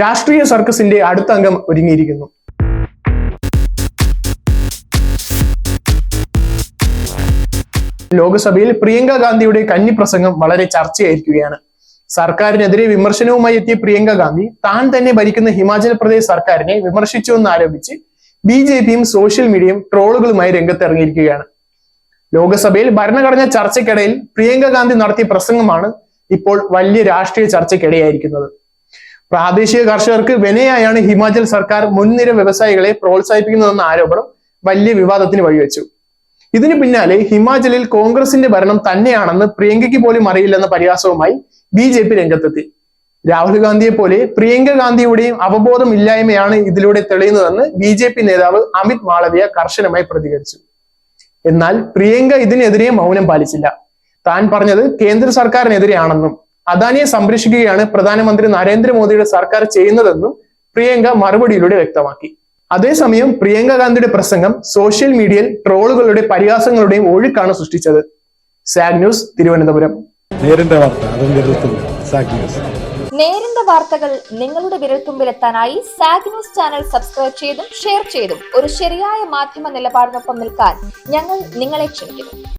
രാഷ്ട്രീയ സർക്കസിന്റെ അടുത്ത അംഗം ഒരുങ്ങിയിരിക്കുന്നു. ലോക്സഭയിൽ പ്രിയങ്ക ഗാന്ധിയുടെ കന്നി പ്രസംഗം വളരെ ചർച്ചയായിരിക്കുകയാണ്. സർക്കാരിനെതിരെ വിമർശനവുമായി എത്തിയ പ്രിയങ്ക ഗാന്ധി താൻ തന്നെ ഭരിക്കുന്ന ഹിമാചൽ പ്രദേശ് സർക്കാരിനെ വിമർശിച്ചു എന്നാരോപിച്ച് ബി ജെ പിയും സോഷ്യൽ മീഡിയയും ട്രോളുകളുമായി രംഗത്തിറങ്ങിയിരിക്കുകയാണ്. ലോക്സഭയിൽ ഭരണഘടന ചർച്ചയ്ക്കിടയിൽ പ്രിയങ്ക ഗാന്ധി നടത്തിയ പ്രസംഗമാണ് ഇപ്പോൾ വലിയ രാഷ്ട്രീയ ചർച്ചയ്ക്കിടയായിരിക്കുന്നത്. പ്രാദേശിക കർഷകർക്ക് വിനയായാണ് ഹിമാചൽ സർക്കാർ മുൻനിര വ്യവസായികളെ പ്രോത്സാഹിപ്പിക്കുന്നതെന്ന ആരോപണം വലിയ വിവാദത്തിന് വഴിവെച്ചു. ഇതിനു പിന്നാലെ ഹിമാചലിൽ കോൺഗ്രസിന്റെ ഭരണം തന്നെയാണെന്ന് പ്രിയങ്കയ്ക്ക് പോലും അറിയില്ലെന്ന പരിഹാസവുമായി ബി ജെ പി രംഗത്തെത്തി. രാഹുൽ ഗാന്ധിയെ പോലെ പ്രിയങ്ക ഗാന്ധിയുടെയും അവബോധം ഇല്ലായ്മയാണ് ഇതിലൂടെ തെളിയുന്നതെന്ന് ബി ജെ പി നേതാവ് അമിത് മാളവിയ കർശനമായി പ്രതികരിച്ചു. എന്നാൽ പ്രിയങ്ക ഇതിനെതിരെ മൗനം പാലിച്ചില്ല. താൻ പറഞ്ഞത് കേന്ദ്ര സർക്കാരിനെതിരെയാണെന്നും അദാനിയെ സംരക്ഷിക്കുകയാണ് പ്രധാനമന്ത്രി നരേന്ദ്രമോദിയുടെ സർക്കാർ ചെയ്യുന്നതെന്നും പ്രിയങ്ക മറുപടിയിലൂടെ വ്യക്തമാക്കി. അതേസമയം പ്രിയങ്ക ഗാന്ധിയുടെ പ്രസംഗം സോഷ്യൽ മീഡിയയിൽ ട്രോളുകളുടെ പരിഹാസങ്ങളുടെയും ഒഴുക്കാണ് സൃഷ്ടിച്ചത്. സാഗ് ന്യൂസ് തിരുവനന്തപുരം. നേരിന്റെ വാർത്ത സാഗ് ന്യൂസ്. നേരിന്റെ വാർത്തകൾ നിങ്ങളുടെ വിരൽത്തുമ്പിലെത്താനായി സാഗ് ന്യൂസ് ചാനൽ സബ്സ്ക്രൈബ് ചെയ്തും ഷെയർ ചെയ്തും ഒരു ശരിയായ മാധ്യമ നിലപാടിനൊപ്പം നിൽക്കാൻ ഞങ്ങൾ നിങ്ങളെ ക്ഷണിക്കുന്നു.